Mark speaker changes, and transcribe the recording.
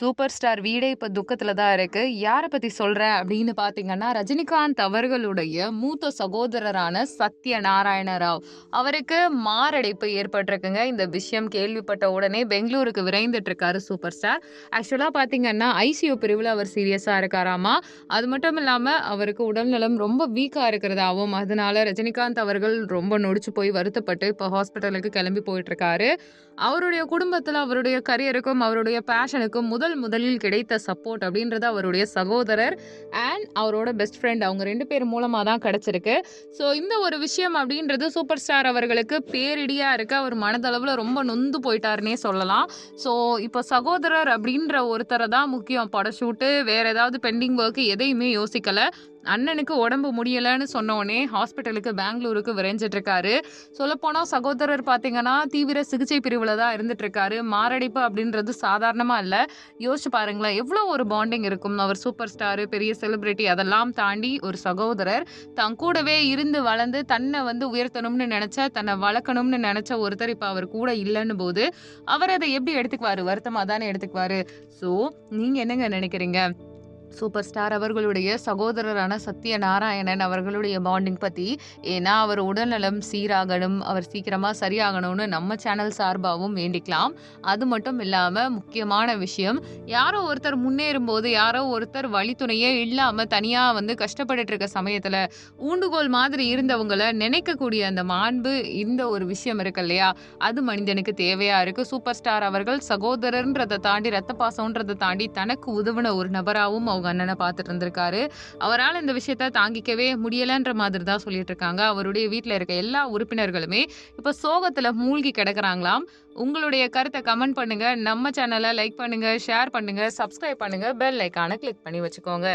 Speaker 1: Super star வீடே இப்போ துக்கத்தில் தான் இருக்கு. யாரை பற்றி சொல்கிறேன் அப்படின்னு பார்த்தீங்கன்னா ரஜினிகாந்த் அவர்களுடைய மூத்த சகோதரரான சத்ய நாராயண ராவ் அவருக்கு மாரடைப்பு ஏற்பட்டிருக்குங்க. இந்த விஷயம் கேள்விப்பட்ட உடனே பெங்களூருக்கு விரைந்துட்டு இருக்காரு சூப்பர் ஸ்டார். ஆக்சுவலாக பார்த்தீங்கன்னா ஐசியூ பிரிவில் அவர் சீரியஸாக இருக்காராமா? அது மட்டும் இல்லாமல் அவருக்கு உடல்நலம் ரொம்ப வீக்காக இருக்கிறதாகவும் அதனால ரஜினிகாந்த் அவர்கள் ரொம்ப நொடிச்சு போய் வருத்தப்பட்டு இப்போ ஹாஸ்பிட்டலுக்கு கிளம்பி போயிட்டுருக்காரு அவருடைய குடும்பத்தில் அவருடைய கரியருக்கும் அவருடைய பேஷனுக்கும் முதல் முதலில் கிடைத்த சப்போர்ட் அப்படின்றது அவருடைய சகோதரர் அண்ட் அவரோட பெஸ்ட் ஃப்ரெண்ட் அவங்க ரெண்டு பேர் மூலமாக தான் கிடச்சிருக்கு. ஸோ இந்த ஒரு விஷயம் அப்படின்றது சூப்பர் ஸ்டார் அவர்களுக்கு பேரிடியாக இருக்கு. அவர் மனதளவில் ரொம்ப நொந்து போயிட்டாருன்னே சொல்லலாம். ஸோ இப்போ சகோதரர் அப்படின்ற ஒருத்தரை தான் முக்கியம். படம் ஷூட்டு வேற ஏதாவது பெண்டிங் ஒர்க்கு எதையுமே யோசிக்கலை. அண்ணனுக்கு உடம்பு முடியலைன்னு சொன்னோடனே ஹாஸ்பிட்டலுக்கு பெங்களூருக்கு விரைஞ்சிட்டு இருக்காரு சொல்லப்போனால் சகோதரர் பார்த்தீங்கன்னா தீவிர சிகிச்சை பிரிவில் தான் இருந்துட்டு இருக்காரு மாரடைப்பு அப்படின்றது சாதாரணமாக இல்லை. யோசிச்சு பாருங்களேன் எவ்வளோ ஒரு பாண்டிங் இருக்கும். அவர் சூப்பர் ஸ்டாரு பெரிய செலிபிரிட்டி அதெல்லாம் தாண்டி ஒரு சகோதரர் தன் கூடவே இருந்து வளர்ந்து தன்னை வந்து உயர்த்தணும்னு நினச்ச தன்னை வளர்க்கணும்னு நினச்ச ஒருத்தர் இப்போ அவர் கூட இல்லைன்னு போது அவர் அதை எப்படி எடுத்துக்குவார்? வருத்தமாக தானே எடுத்துக்குவார்? ஸோ நீங்கள் என்னங்க நினைக்கிறீங்க? சூப்பர் ஸ்டார் அவர்களுடைய சகோதரரான சத்ய நாராயணன் அவர்களுடைய பாண்டிங் பற்றி ஏன்னா அவர் உடல்நலம் சீராகணும் அவர் சீக்கிரமாக சரியாகணும்னு நம்ம சேனல் சார்பாகவும் வேண்டிக்கலாம். அது மட்டும் இல்லாமல் முக்கியமான விஷயம் யாரோ ஒருத்தர் முன்னேறும் போது யாரோ ஒருத்தர் வழித்துணையே இல்லாமல் தனியாக வந்து கஷ்டப்பட்டு இருக்க சமயத்தில் ஊண்டுகோல் மாதிரி இருந்தவங்களை நினைக்கக்கூடிய அந்த மாண்பு இந்த ஒரு விஷயம் இருக்கு இல்லையா? அது மனிதனுக்கு தேவையாக இருக்குது சூப்பர் ஸ்டார் அவர்கள் சகோதரர்ன்றதை தாண்டி ரத்த பாசம்ன்றதை தாண்டி தனக்கு உதவின ஒரு நபராகவும் அவங்க அண்ணனை பார்த்துட்டு இருந்திருக்காரு. அவரால் இந்த விஷயத்த தாங்கிக்கவே முடியலைன்ற மாதிரி தான் சொல்லிட்டு இருக்காங்க. அவருடைய வீட்டில் இருக்க எல்லா உறுப்பினர்களுமே இப்போ சோகத்தில் மூழ்கி கிடக்குறாங்களாம். உங்களுடைய கருத்தை கமெண்ட் பண்ணுங்க. நம்ம சேனலை லைக் பண்ணுங்க ஷேர் பண்ணுங்க சப்ஸ்கிரைப் பண்ணுங்க. பெல் ஐக்கானை கிளிக் பண்ணி வச்சுக்கோங்க.